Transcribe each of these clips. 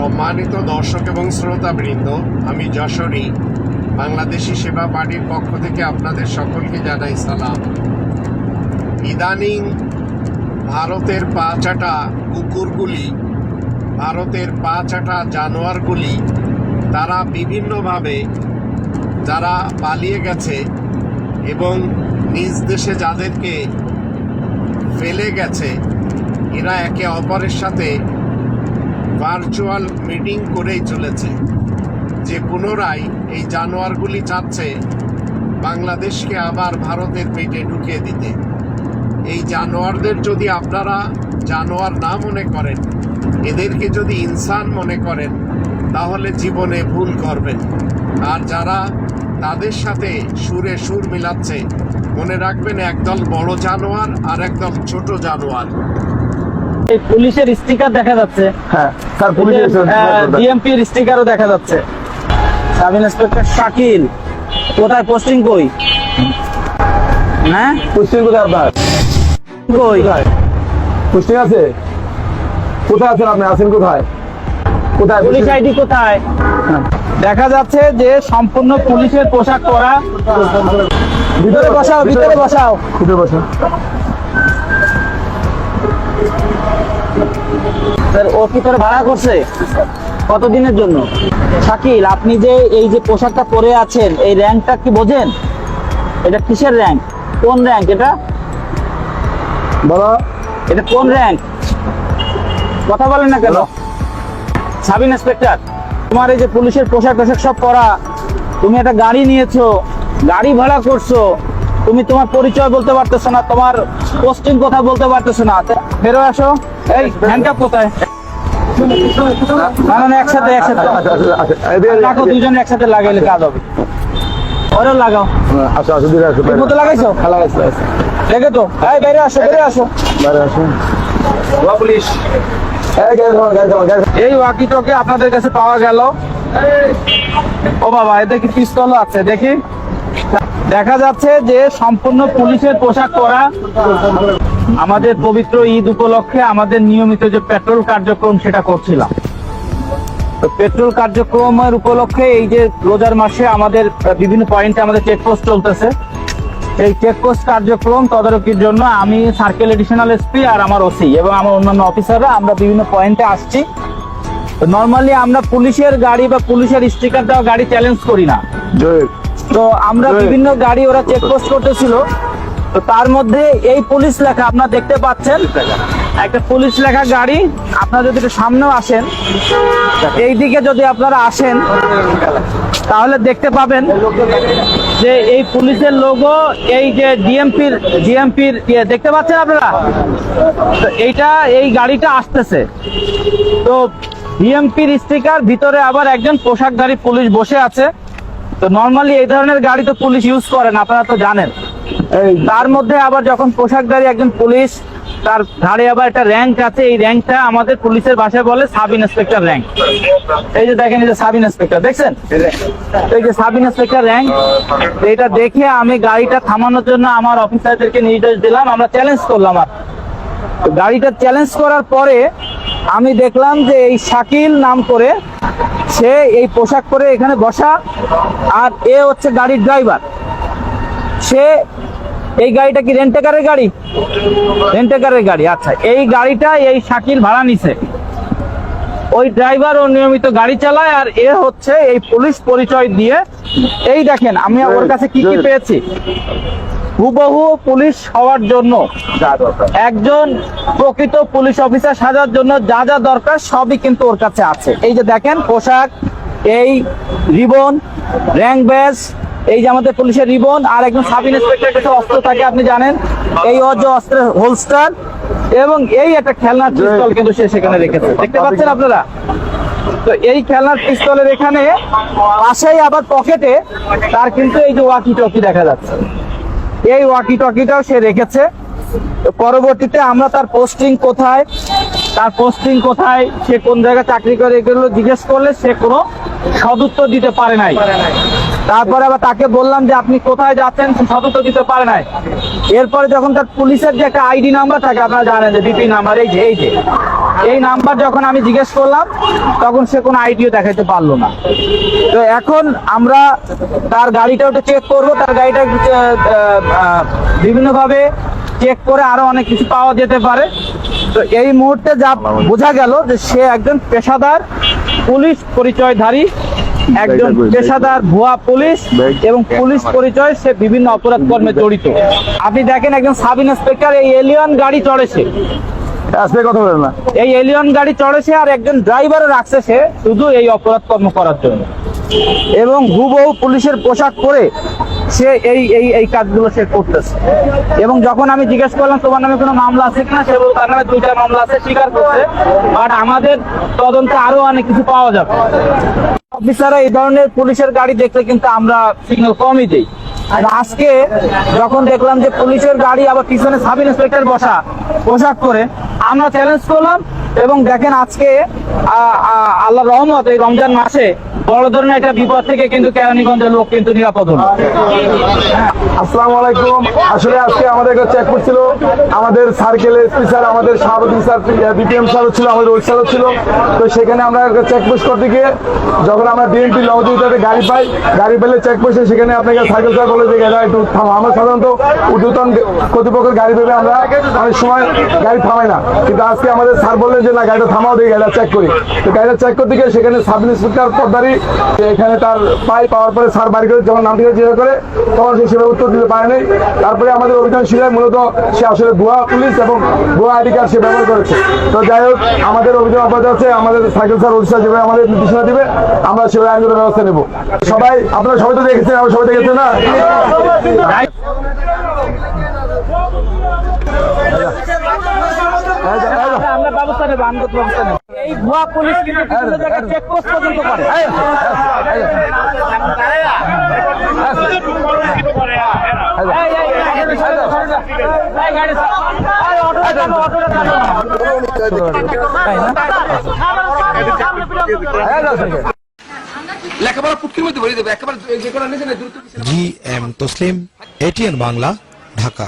সম্মানিত দর্শক এবং শ্রোতাবৃন্দ, আমি যশোরী, বাংলাদেশি সেবা পার্টির পক্ষ থেকে আপনাদের সকলকে জানাই সালাম। ইদানিং ভারতের পা চাটা কুকুরগুলি, ভারতের পা চাটা জানোয়ারগুলি, তারা বিভিন্নভাবে যারা পালিয়ে গেছে এবং নিজ দেশে যাদেরকে ফেলে গেছে, এরা একে অপরের সাথে ভার্চুয়াল মিটিং করেই চলেছে। যে পুনরায় এই জানোয়ারগুলি চাচ্ছে বাংলাদেশকে আবার ভারতের পেটে ঢুকিয়ে দিতে। এই জানোয়ারদের যদি আপনারা জানোয়ার না মনে করেন, এদেরকে যদি ইনসান মনে করেন, তাহলে জীবনে ভুল করবেন আর যারা তাদের সাথে সুরে সুর মিলাচ্ছে, মনে রাখবেন একদল বড় জানোয়ার আর একদল ছোট জানোয়ার। পুলিশের স্টিকার দেখা যাচ্ছে। হ্যাঁ স্যার পুলিশ ডিএমপির স্টিকারও দেখা যাচ্ছে। সাব ইন্সপেক্টর শাকিল কোথায় পোস্টিং কই? হ্যাঁ? পুষ্টিং কোথায় আপনার? কই? পুষ্টিং আছে? কোথায় আছেন আপনি? আছেন কোথায়? কোথায় পুলিশ আইডি কোথায়? দেখা যাচ্ছে যে সম্পূর্ণ পুলিশের পোশাক পরা ভিতরে বসাও ভিতরে বসাও। ভিতরে বসেন স্যার ও কি তোর ভাড়া করছে? কতদিনের জন্য? শাকিল আপনি যে এই যে পোশাকটা পরে আছেন এই র্যাঙ্কটা কি বোঝেন? এটা কিসের র্যাঙ্ক? কোন র্যাঙ্ক এটা? বলো। এটা কোন র্যাঙ্ক? কথা বলেন না কেন? সাব ইন্সপেক্টর তোমার এই যে পুলিশের পোশাক টোশাক সব পরা তুমি একটা গাড়ি নিয়েছো গাড়ি ভাড়া করছ তুমি তোমার পরিচয় বলতে পারতেছো না তোমার পোস্টিং কথা বলতে পারতেছো না। বেরো আসো। এই ওয়াকি টকি আপনাদের কাছে পাওয়া গেল। ও বাবা এতে কি পিস্তল আছে? দেখি। দেখা যাচ্ছে যে সম্পূর্ণ পুলিশের পোশাক পরা আমাদের পবিত্র ঈদ উপলক্ষে আমাদের নিয়মিত যে পেট্রোল কার্যক্রম সেটা করছিলাম। তো পেট্রোল কার্যক্রমের উপলক্ষে এই যে রোজার মাসে আমাদের বিভিন্ন পয়েন্টে আমাদের চেকপোস্ট চলতেছে। এই চেকপোস্ট কার্যক্রম তদারকির জন্য আমি সার্কেল এডিশনাল এসপি আর আমার ওসি এবং আমার অন্যান্য অফিসাররা আমরা বিভিন্ন পয়েন্টে আসছি। নর্মালি আমরা পুলিশের গাড়ি বা পুলিশের স্টিকার দেওয়া গাড়ি চ্যালেঞ্জ করি না। তো আমরা বিভিন্ন গাড়ি ওরা চেকপোস্ট করতেছিল। তো তার মধ্যে এই পুলিশ লেখা আপনারা দেখতে পাচ্ছেন। একটা পুলিশ লেখা গাড়ি আপনারা যদি সামনেও আসেন এই দিকে যদি আপনারা আসেন তাহলে দেখতে পাবেন যে এই পুলিশের লোগো এই যে ডিএমপির ডিএমপির ইয়ে দেখতে পাচ্ছেন আপনারা? তো এইটা এই গাড়িটা আসতেছে। তো ডিএমপির স্টিকার ভিতরে আবার একজন পোশাকধারী পুলিশ বসে আছে। তো নর্মালি এই ধরনের গাড়ি তো পুলিশ ইউজ করেন আপনারা তো জানেন। তার মধ্যে আবার যখন পোশাকধারী একজন পুলিশ তার ঘাড়ে আবার একটা র্যাঙ্ক আছে এই র্যাঙ্কটা আমাদের পুলিশের ভাষায় বলে সাব ইন্সপেক্টর র্যাঙ্ক এই যে দেখেন এই যে সাব ইন্সপেক্টর দেখছেন? এই যে সাব ইন্সপেক্টর র্যাঙ্ক এটা দেখে আমি গাড়িটা থামানোর জন্য আমার অফিসারদেরকে নির্দেশ দিলাম আমরা চ্যালেঞ্জ করলাম আর। তো গাড়িটা চ্যালেঞ্জ করার পরে আমি দেখলাম যে এই শাকিল নাম করে সে এই পোশাক পরে এখানে বসা আর এ হচ্ছে গাড়ির ড্রাইভার। সে এই গাড়িটা কি রেন্টেকারের গাড়ি? রেন্টেকারের গাড়ি আচ্ছা। এই গাড়িটা এই শাকিল ভাড়া নিছে। ওই ড্রাইভার ও নিয়মিত গাড়ি চালায় আর এ হচ্ছে এই পুলিশ পরিচয় দিয়ে এই দেখেন আমি ওর কাছে কি কি পেয়েছি? হুবহু পুলিশ হওয়ার জন্য। একজন প্রকৃত পুলিশ অফিসার সাজার জন্য যা যা দরকার সবই কিন্তু ওর কাছে আছে। এই যে দেখেন পোশাক, এই রিবন, র্যাঙ্ক ব্যাজ এই যে আমাদের পুলিশের রিবন আর একজন সাব ইন্সপেক্টর কাছে অস্ত্র থাকে, আপনি জানেন, এই যে অস্ত্রের হোলস্টার এবং এই একটা খেলনার পিস্তল কিন্তু সে সেখানে রেখেছে। দেখতে পাচ্ছেন আপনারা? তো এই খেলনার পিস্তলের এখানে পাশেই আবার পকেটে তার কিন্তু এই যে ওয়াকি টকি দেখা যাচ্ছে। এই ওয়াকি টকিটাও সে রেখেছে। পরবর্তীতে আমরা তার পোস্টিং কোথায়, তার পোস্টিং কোথায়, সে কোন জায়গায় চাকরি করে এগুলো জিজ্ঞেস করলে সে কোনো সদুত্তর দিতে পারে নাই। তারপরে আবার তাকে বললাম যে, আপনি কোথায় যাচ্ছেন? সতর্ক দিতে পারে নাই। এরপরে যখন তার পুলিশের যে একটা আইডি নাম্বার থাকে, আপনারা জানেন যে ডিপি নাম্বার, এই যে এই যে। এই নাম্বার যখন আমি জিজ্ঞেস করলাম, তখন সে কোনো আইডিও দেখাতে পারল না। তো এখন আমরা তার গাড়িটা একটু চেক করব। তার গাড়িটা বিভিন্নভাবে চেক করে আরও অনেক কিছু পাওয়া যেতে পারে। তো এই মুহূর্তে যা বোঝা গেল যে সে একজন পেশাদার পুলিশ পরিচয়ধারী, একজন পেশাদার ভুয়া পুলিশ এবং পুলিশ পরিচয়, সে বিভিন্ন অপরাধ কর্মে জড়িত। আপনি দেখেন একজন সাব ইন্সপেক্টর, এই এলিয়ন গাড়ি চড়েছে। আজকে কথা বলেন না। এই এলিয়ন গাড়ি চড়েছে আর একজন ড্রাইভারও রাখছে সে শুধু এই অপরাধ কর্ম করার জন্য। এবং হুবহু পুলিশের পোশাক পরে সে এই এই এই কাজগুলো সে করতেছে। এবং যখন আমি জিজ্ঞেস করলাম, তোমার নামে কোনো মামলা আছে কিনা? সে বলল, তার নামে দুইটা মামলা আছে, স্বীকার করছে। বাট আমাদের তদন্তে আরও অনেক কিছু পাওয়া যাবে। অফিসাররা এই ধরনের পুলিশের গাড়ি দেখলে কিন্তু আমরা সিগন্যাল কমই দিই। আজকে যখন দেখলাম যে পুলিশের গাড়ি আবার পিছনে সাব ইন্সপেক্টর বসা পোশাক করে আমরা চ্যালেঞ্জ করলাম এবং দেখেন আজকে আল্লাহ রহমত এই রমজান মাসে বড় ধরনের একটা বিপদ থেকে কিন্তু কেরানীগঞ্জের লোক কিন্তু নিরাপদ হলো। আসসালামু আলাইকুম। আসলে আজকে আমাদের চেক করছিল আমাদের সার্কেল এসপি স্যার আমাদের সভাপতি স্যার বিপিএম স্যারও ছিল, আমাদের ওই স্যারও ছিল। তো সেখানে আমরা একটা চেক পোস্ট করতে গিয়ে যখন আমরা বিএনপি লহদিতে গাড়ি পাই, গাড়ি পেলে চেক পোস্টে সেখানে আপনাকে সার্কেল স্যার বলে যে গাড়ি একটু থামা আমরা সাধারণত ঊর্ধ্বতন কর্তৃপক্ষের গাড়ি পেলে আমরা অনেক সময় গাড়ি থামাই না। কিন্তু আজকে আমাদের স্যার বললেন যে না গাড়িটা থামাও দিয়ে গাড়িটা চেক করি। তো গাড়িটা চেক করতে গিয়ে সেখানে সাব ইন্সপেক্টর পদ্মারি এখানে তার পাই পাওয়ার পরে স্যার বাড়ি করে যখন নামটি জিজ্ঞাসা করে, তখন সে সেভাবে উত্তর দিতে পারেনি। তারপরে আমাদের অভিযান শিলায় মূলত সে আসলে ভুয়া পুলিশ এবং ভুয়া আইডি কার্ড সে ব্যবহার করেছে। তো যাই হোক, আমাদের অভিযান অব্যাহত আছে, আমাদের সাইকেল স্যার ওড়িশা যেভাবে আমাদের নির্দেশনা দিবে, আমরা সেভাবে আইনগত ব্যবস্থা নেব। সবাই, আপনারা সবাই তো দেখেছেন, আমরা সবাই দেখেছেন না? আমরা ব্যবস্থা নেব আইনগত ব্যবস্থা নেব এই ভুয়া পুলিশ কিন্তু বিভিন্ন জায়গায় চেক পর্যন্ত করে এই, এই, এই, গাড়ি ছাড়ো, ছাড়ো না। এই, গাড়ি ছাড়ো। এই, অটোটা চালো, অটোটা চালো না। তাই না? লেখাপড়া পুটকির মধ্যে ভরে দেবে একেবারে যে কোনো নিচে না দ্রুত G M Taslim ATN Bangla Dhaka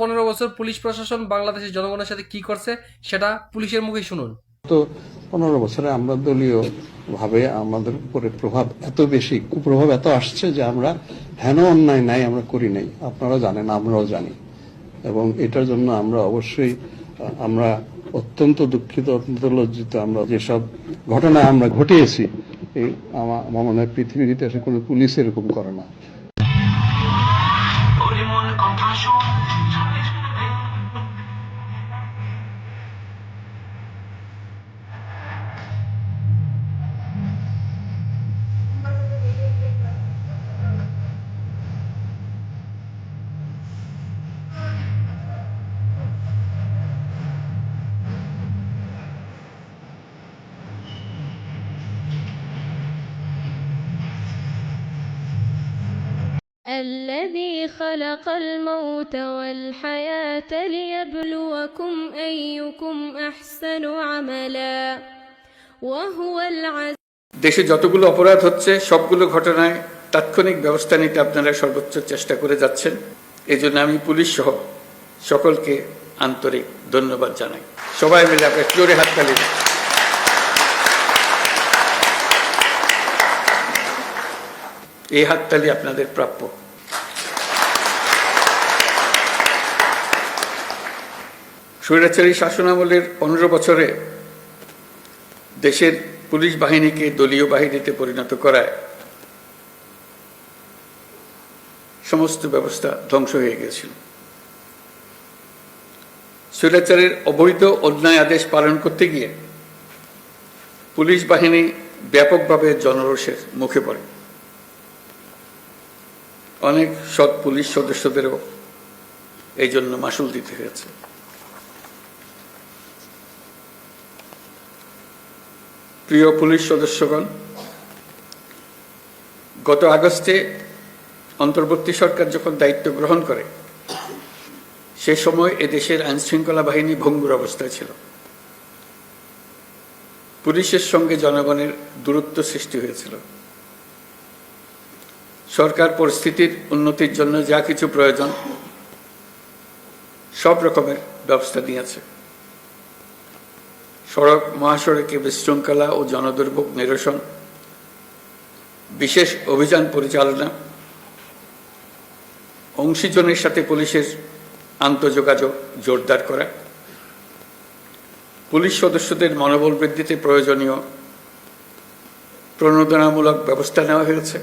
পনেরো বছর পুলিশ প্রশাসন বাংলাদেশের জনগণের সাথে কি করছে, সেটা পুলিশের মুখে শুনুন। তো পনেরো বছরে আমরা দলীয় ভাবে আমাদের উপরে প্রভাব এত বেশি, কুপ্রভাব এত আসছে যে আমরা হেন অন্যায় নাই, আমরা করি নাই। আপনারা জানেন, আমরাও জানি। এবং এটার জন্য আমরা অবশ্যই, আমরা অত্যন্ত দুঃখিত, অত্যন্ত লজ্জিত। আমরা যেসব ঘটনা আমরা ঘটিয়েছি, এই আমার মনে হয় পৃথিবীর ইতিহাসে কোনো পুলিশ এরকম করে না। خلق الموت والحياة ليبلوكم أيكم أحسن عملا وهو العزيز দেশে যতগুলো অপরাধ হচ্ছে সবগুলো ঘটনায় তাৎক্ষণিক ব্যবস্থা নিতে আপনারা সর্বোচ্চ চেষ্টা করে যাচ্ছেন এই জন্য আমি পুলিশ সহ সকলকে আন্তরিক ধন্যবাদ জানাই সবাই মিলে আপনার জোরে হাততালি দিন। এই হাততালি আপনাদের প্রাপ্য স্বৈরাচারী শাসনামলের পনেরো বছরে দেশের পুলিশ বাহিনীকে দলীয় বাহিনীতে পরিণত করায় সমস্ত ব্যবস্থা ধ্বংস হয়ে গেছিল স্বৈরাচারের অবৈধ অন্যায় আদেশ পালন করতে গিয়ে পুলিশ বাহিনী ব্যাপকভাবে জনরোষের মুখে পড়ে। অনেক সৎ পুলিশ সদস্যদেরও এই জন্য মাসুল দিতে হয়েছে। প্রিয় পুলিশ সদস্যগণ, গত আগস্টে অন্তর্বর্তী সরকার যখন দায়িত্ব গ্রহণ করে, সে সময় এদেশের আইন শৃঙ্খলা বাহিনী ভঙ্গুর অবস্থায় ছিল। পুলিশের সঙ্গে জনগণের দূরত্ব সৃষ্টি হয়েছিল। সরকার পরিস্থিতির উন্নতির জন্য যা কিছু প্রয়োজন, সব রকমের ব্যবস্থা নিয়েছে। সড়ক মহাসড়কে বিশৃঙ্খলা ও জনদুর্ভোগ নিরসন, বিশেষ অভিযান পরিচালনা, অংশীজনের সাথে পুলিশের আন্তঃযোগাযোগ জোরদার করা, পুলিশ সদস্যদের মনোবল বৃদ্ধিতে প্রয়োজনীয় প্রণোদনামূলক ব্যবস্থা নেওয়া হয়েছে।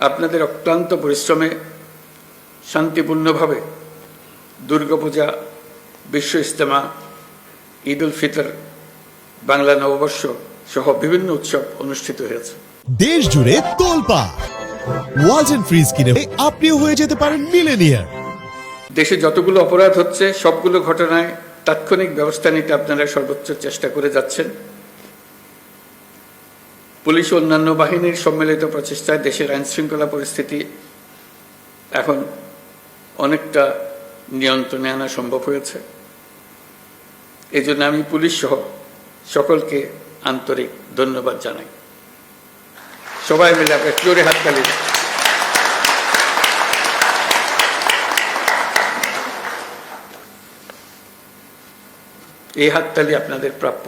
আপনাদের অক্লান্ত পরিশ্রমে শান্তিপূর্ণভাবে দুর্গাপূজা, বিশ্ব ইস্তেমা ঈদ উল ফিতর বাংলা নববর্ষ সহ বিভিন্ন উৎসব অনুষ্ঠিত হয়েছে। দেশ জুড়ে তোলপা। ওয়ালটন ফ্রিজ কিনে আপনিও হয়ে যেতে পারেন মিলেনিয়ার দেশে যতগুলো অপরাধ হচ্ছে সবগুলো ঘটনায় তাৎক্ষণিক ব্যবস্থা নিতে আপনারা সর্বোচ্চ চেষ্টা করে যাচ্ছেন। পুলিশ ও অন্যান্য বাহিনীর সম্মিলিত প্রচেষ্টায় দেশের আইন শৃঙ্খলা পরিস্থিতি এখন অনেকটা নিয়ন্ত্রণে আনা সম্ভব হয়েছে। এই জন্য আমি পুলিশ সহ সকলকে আন্তরিক ধন্যবাদ জানাই। সবাই মিলে আপনার জোরে হাততালি এই হাততালি আপনাদের প্রাপ্য।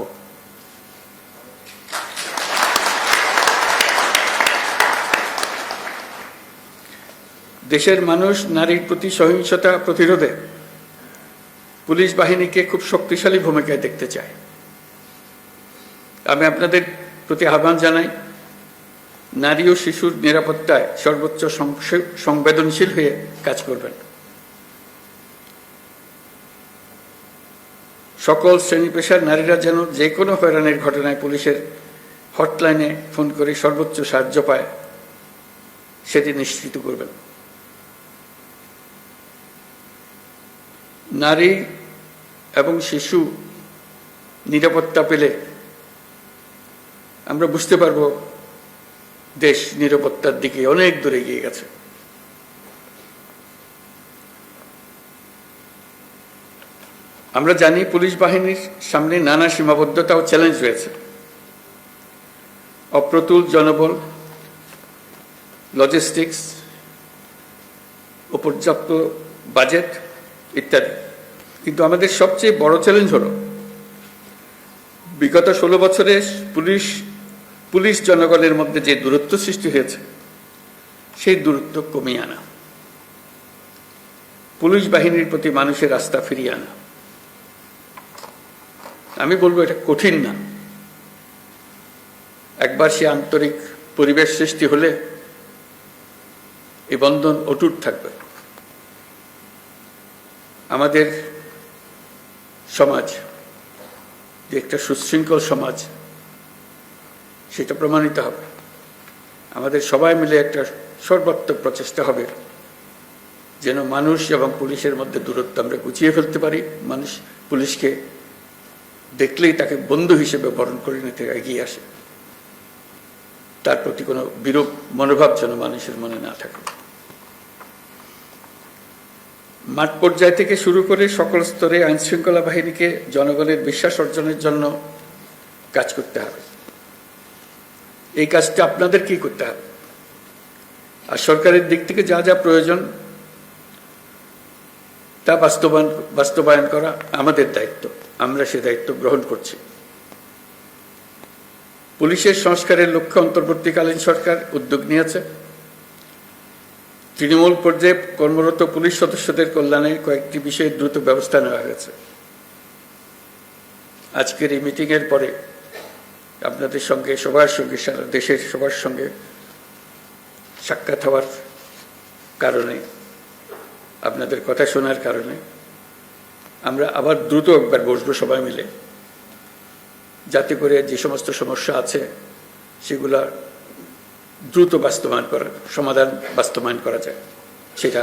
দেশের মানুষ নারীর প্রতি সহিংসতা প্রতিরোধে পুলিশ বাহিনীকে খুব শক্তিশালী ভূমিকায় দেখতে চায়। আমি আপনাদের প্রতি আহ্বান জানাই, নারী ও শিশুর নিরাপত্তায় সর্বোচ্চ সংবেদনশীল হয়ে কাজ করবেন। সকল শ্রেণি পেশার নারীরা যেন যে কোনো হয়রানির ঘটনায় পুলিশের হটলাইনে ফোন করে সর্বোচ্চ সাহায্য পায়, সেটি নিশ্চিত করবেন। নারী এবং শিশু নিরাপত্তা পেলে আমরা বুঝতে পারব দেশ নিরাপত্তার দিকে অনেক দূরে এগিয়ে গেছে। আমরা জানি পুলিশ বাহিনীর সামনে নানা সীমাবদ্ধতা ও চ্যালেঞ্জ রয়েছে অপ্রতুল জনবল লজিস্টিক্স ও পর্যাপ্ত বাজেট ইত্যাদি। কিন্তু আমাদের সবচেয়ে বড় চ্যালেঞ্জ হলো, বিগত ষোলো বছরে পুলিশ পুলিশ জনগণের মধ্যে যে দূরত্ব সৃষ্টি হয়েছে, সেই দূরত্ব কমিয়ে আনা। পুলিশ বাহিনীর প্রতি মানুষের আস্থা ফিরিয়ে আনা। আমি বলব এটা কঠিন না। একবার সে আন্তরিক পরিবেশ সৃষ্টি হলে এই বন্ধন অটুট থাকবে। আমাদের সমাজ, যে একটা সুশৃঙ্খল সমাজ, সেটা প্রমাণিত হবে। আমাদের সবাই মিলে একটা সর্বাত্মক প্রচেষ্টা হবে, যেন মানুষ এবং পুলিশের মধ্যে দূরত্ব আমরা গুছিয়ে ফেলতে পারি। মানুষ পুলিশকে দেখলেই তাকে বন্ধু হিসেবে বরণ করে নিতে এগিয়ে আসে। তার প্রতি কোনো বিরূপ মনোভাব যেন মানুষের মনে না থাকে। মাঠ পর্যায় থেকে শুরু করে সকল স্তরে আইন শৃঙ্খলা বাহিনীকে জনগণের বিশ্বাস অর্জনের জন্য কাজ করতে হবে। এই কাজটা আপনাদের কি করতে হবে? আর সরকারের দিক থেকে যা যা প্রয়োজন, তা বাস্তবায়ন বাস্তবায়ন করা আমাদের দায়িত্ব। আমরা সে দায়িত্ব গ্রহণ করছি। পুলিশের সংস্কারের লক্ষ্যে অন্তর্বর্তীকালীন সরকার উদ্যোগ নিয়েছে। তৃণমূল পর্যায়ে কর্মরত পুলিশ সদস্যদের কল্যাণে কয়েকটি বিষয়ে দ্রুত ব্যবস্থা নেওয়া হয়েছে। আজকের এই মিটিংয়ের পরে আপনাদের সঙ্গে, সবার সঙ্গে, সারা দেশের সবার সঙ্গে সাক্ষাৎ হওয়ার কারণে, আপনাদের কথা শোনার কারণে আমরা আবার দ্রুত একবার বসবো সবাই মিলে, যাতে করে যে সমস্ত সমস্যা আছে সেগুলা দ্রুত বাস্তবায়ন করা সমাধান বাস্তবায়ন করা যায়। সেটা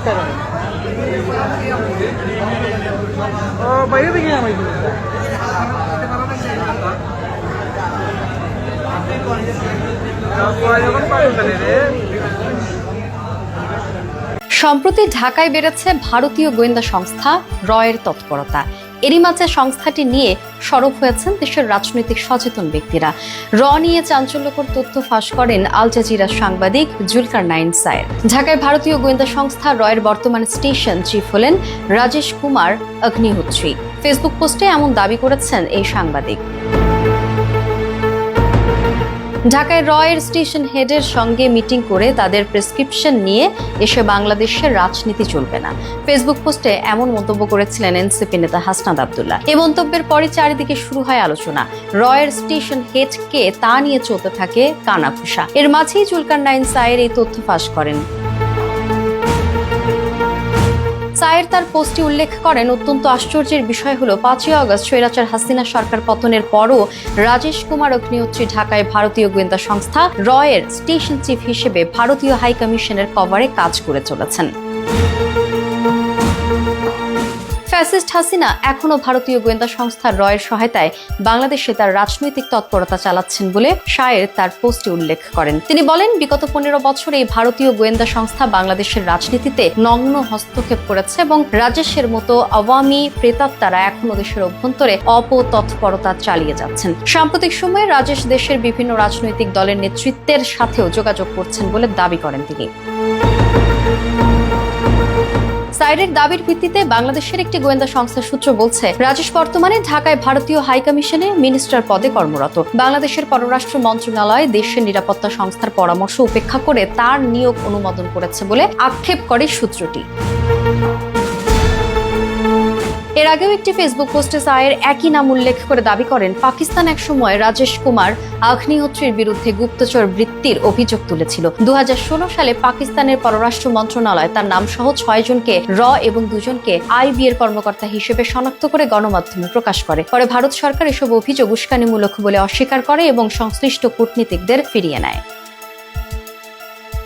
ಆಗ್ತಾರೆ ಬೈದಿಗೆ ನಮ್ಮ ಇದು সম্প্রতি ঢাকায় বেড়েছে ভারতীয় গোয়েন্দা সংস্থা রয়ের তৎপরতা। এরই মাঝে সংস্থাটি নিয়ে সরব হয়েছেন দেশের রাজনৈতিক সচেতন ব্যক্তিরা। র নিয়ে চাঞ্চল্যকর তথ্য ফাঁস করেন আল জাজিরার সাংবাদিক জুলকার নাইন সায়ের। ঢাকায় ভারতীয় গোয়েন্দা সংস্থা রয়ের বর্তমান স্টেশন চিফ হলেন রাজেশ কুমার অগ্নিহোত্রী। ফেসবুক পোস্টে এমন দাবি করেছেন এই সাংবাদিক। ঢাকায় রয়ের স্টেশন হেডের সঙ্গে মিটিং করে তাদের প্রেসক্রিপশন নিয়ে এসে বাংলাদেশের রাজনীতি চলবে না। ফেসবুক পোস্টে এমন মন্তব্য করেছিলেন এনসিপি নেতা হাসনাদ আবদুল্লাহ। এই মন্তব্যের পরে চারিদিকে শুরু হয় আলোচনা। রয়ের স্টেশন হেড কে তা নিয়ে চলতে থাকে কানাফুসা এর মাঝেই জুলকার নাইন সায়ের এই তথ্য ফাঁস করেন। সায়ের তার পোস্টে উল্লেখ করেন, অত্যন্ত আশ্চর্যের বিষয় হলো, পাঁচই আগস্ট স্বৈরাচার হাসিনা সরকার পতনের পরও রাজেশ কুমার অগ্নিহোত্রী ঢাকায় ভারতীয় গোয়েন্দা সংস্থা রয়ের স্টেশন চিফ হিসেবে ভারতীয় হাই কমিশনের কভারে কাজ করে চলেছেন। ফ্যাসিস্ট হাসিনা এখনও ভারতীয় গোয়েন্দা সংস্থা রয়ের সহায়তায় বাংলাদেশে তার রাজনৈতিক তৎপরতা চালাচ্ছেন বলে শায়ের তার পোস্টে উল্লেখ করেন। তিনি বলেন, বিগত পনেরো বছরে ভারতীয় গোয়েন্দা সংস্থা বাংলাদেশের রাজনীতিতে নগ্ন হস্তক্ষেপ করেছে এবং রাজেশের মতো আওয়ামী প্রেতাত্মারা এখনও দেশের অভ্যন্তরে অপতৎপরতা চালিয়ে যাচ্ছেন। সাম্প্রতিক সময়ে রাজেশ দেশের বিভিন্ন রাজনৈতিক দলের নেতৃত্বের সাথেও যোগাযোগ করছেন বলে দাবি করেন তিনি। সাইরের দাবির ভিত্তিতে বাংলাদেশের একটি গোয়েন্দা সংস্থার সূত্র বলছে, রাজেশ বর্তমানে ঢাকায় ভারতীয় হাই কমিশনে মিনিস্টার পদে কর্মরত। বাংলাদেশের পররাষ্ট্র মন্ত্রণালয় দেশের নিরাপত্তা সংস্থার পরামর্শ উপেক্ষা করে তার নিয়োগ অনুমোদন করেছে বলে আক্ষেপ করে সূত্রটি। এর আগেও একটি ফেসবুক পোস্টে সায়ের একই নাম উল্লেখ করে দাবি করেন, পাকিস্তান একসময় রাজেশ কুমার আগ্নিহোত্রীর বিরুদ্ধে গুপ্তচর বৃত্তির অভিযোগ তুলেছিল। দু হাজার ষোলো সালে পাকিস্তানের পররাষ্ট্র মন্ত্রণালয় তার নাম সহ ছয় জনকে র এবং দুজনকে আইবি এর কর্মকর্তা হিসেবে শনাক্ত করে গণমাধ্যমে প্রকাশ করে। পরে ভারত সরকার এসব অভিযোগ উস্কানিমূলক বলে অস্বীকার করে এবং সংশ্লিষ্ট কূটনীতিকদের ফিরিয়ে নেয়।